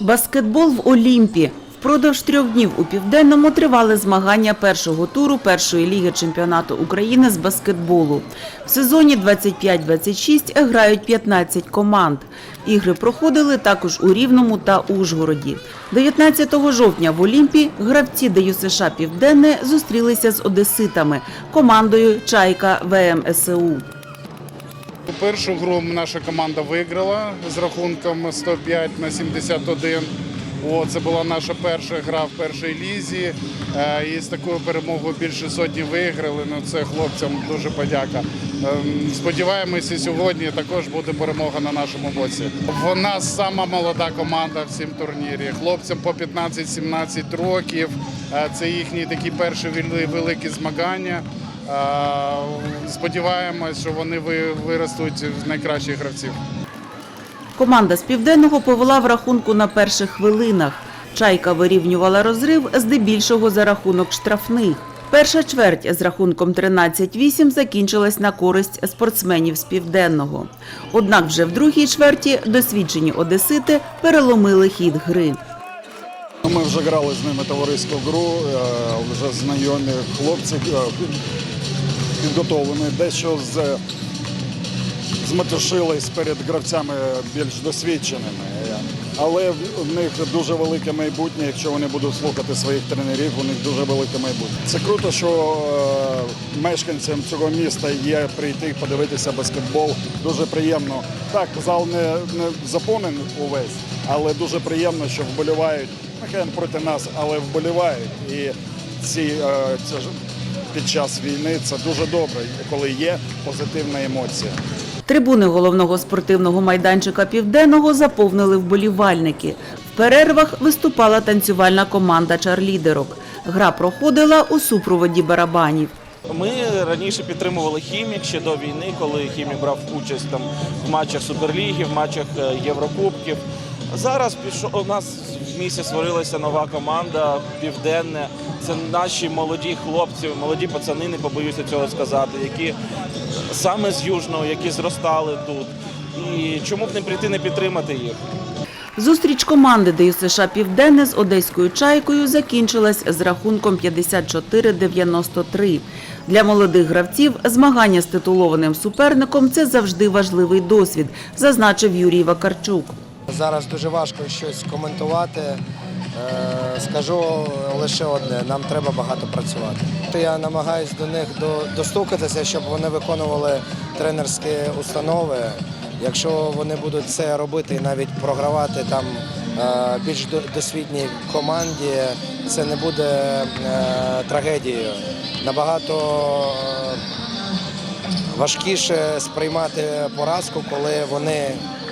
Баскетбол в Олімпі. Впродовж трьох днів у Південному тривали змагання першого туру першої ліги чемпіонату України з баскетболу. В сезоні 25-26 грають 15 команд. Ігри проходили також у Рівному та Ужгороді. 19 жовтня в Олімпі гравці ДЮСШ Південне зустрілися з одеситами командою Чайка ВМСУ. Першу гру наша команда виграла з рахунком 105 на 71. О, це була наша перша гра в першій лізі. Е, І з такою перемогою більше сотні виграли. Ну це хлопцям дуже подяка. Ем, Сподіваємося, сьогодні також буде перемога на нашому боці. Вона сама молода команда в цьому турнірі. Хлопцям по 15-17 років. Е, Це їхні такі перші великі змагання. Е, Сподіваємось, що вони ви- виростуть в найкращих гравців. Команда з Південного повела в рахунку на перших хвилинах. Чайка вирівнювала розрив здебільшого за рахунок штрафних. Перша чверть з рахунком 13-8 закінчилась на користь спортсменів з Південного. Однак вже в другій чверті досвідчені одесити переломили хід гри. Ну, Ми вже грали з ними товариську гру, е, вже знайомі хлопці підготовлені, дещо з, зметушились перед гравцями більш досвідченими. Але в них дуже велике майбутнє, якщо вони будуть слухати своїх тренерів, у них дуже велике майбутнє. Це круто, що е, мешканцям цього міста є прийти подивитися баскетбол. Дуже приємно. Так, зал не, не заповнений увесь, але дуже приємно, що вболівають. Нехай проти нас, але вболівають. І ці е, ж під час війни це дуже добре, коли є позитивна емоція. Трибуни головного спортивного майданчика Південного заповнили вболівальники. В перервах виступала танцювальна команда чарлідерок. Гра проходила у супроводі барабанів. Ми раніше підтримували хімік ще до війни, коли хімік брав участь там в матчах Суперліги, в матчах е, Єврокубків. Зараз пішов у нас в місті створилася нова команда Південне. Це наші молоді хлопці, молоді пацани, не побоюся цього сказати, які саме з Южного, які зростали тут. І чому б не прийти, не підтримати їх? Зустріч команди ДЮСШ Південне з одеською чайкою закінчилась з рахунком 54-93. Для молодих гравців змагання з титулованим суперником це завжди важливий досвід, зазначив Юрій Вакарчук. Зараз дуже важко щось коментувати. Е, Скажу лише одне: нам треба багато працювати. Я намагаюся до них достукатися, щоб вони виконували тренерські установи. Якщо вони будуть це робити і навіть програвати там е, більш досвідній команді, це не буде е, трагедією. Набагато важкіше сприймати поразку, коли вони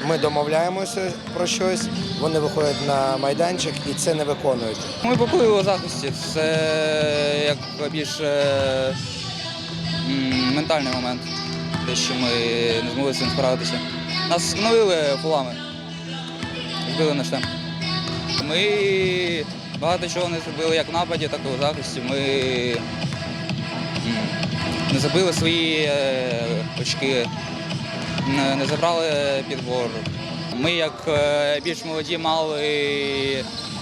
ми домовляємося про щось, вони виходять на майданчик і це не виконують. Ми блокуємо захисті. Це як більш ментальний момент, те, що ми не змогли з цим справитися. Нас встановили фулами, збили наш темп. Ми багато чого не зробили як в нападі, так і у захисті. Ми не забили свої е, очки, не, забрали підбор. Ми, як е, більш молоді, мали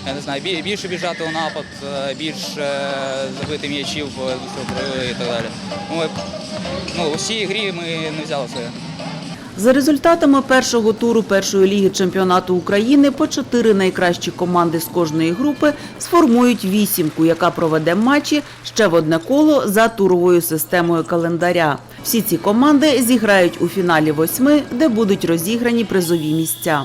я не знаю, більше біжати у напад, е, більше забити м'ячів е, і так далі. Ми, ну, у всій грі ми не взяли своє. За результатами першого туру першої ліги чемпіонату України по чотири найкращі команди з кожної групи сформують вісімку, яка проведе матчі ще в одне коло за туровою системою календаря. Всі ці команди зіграють у фіналі восьми, де будуть розіграні призові місця.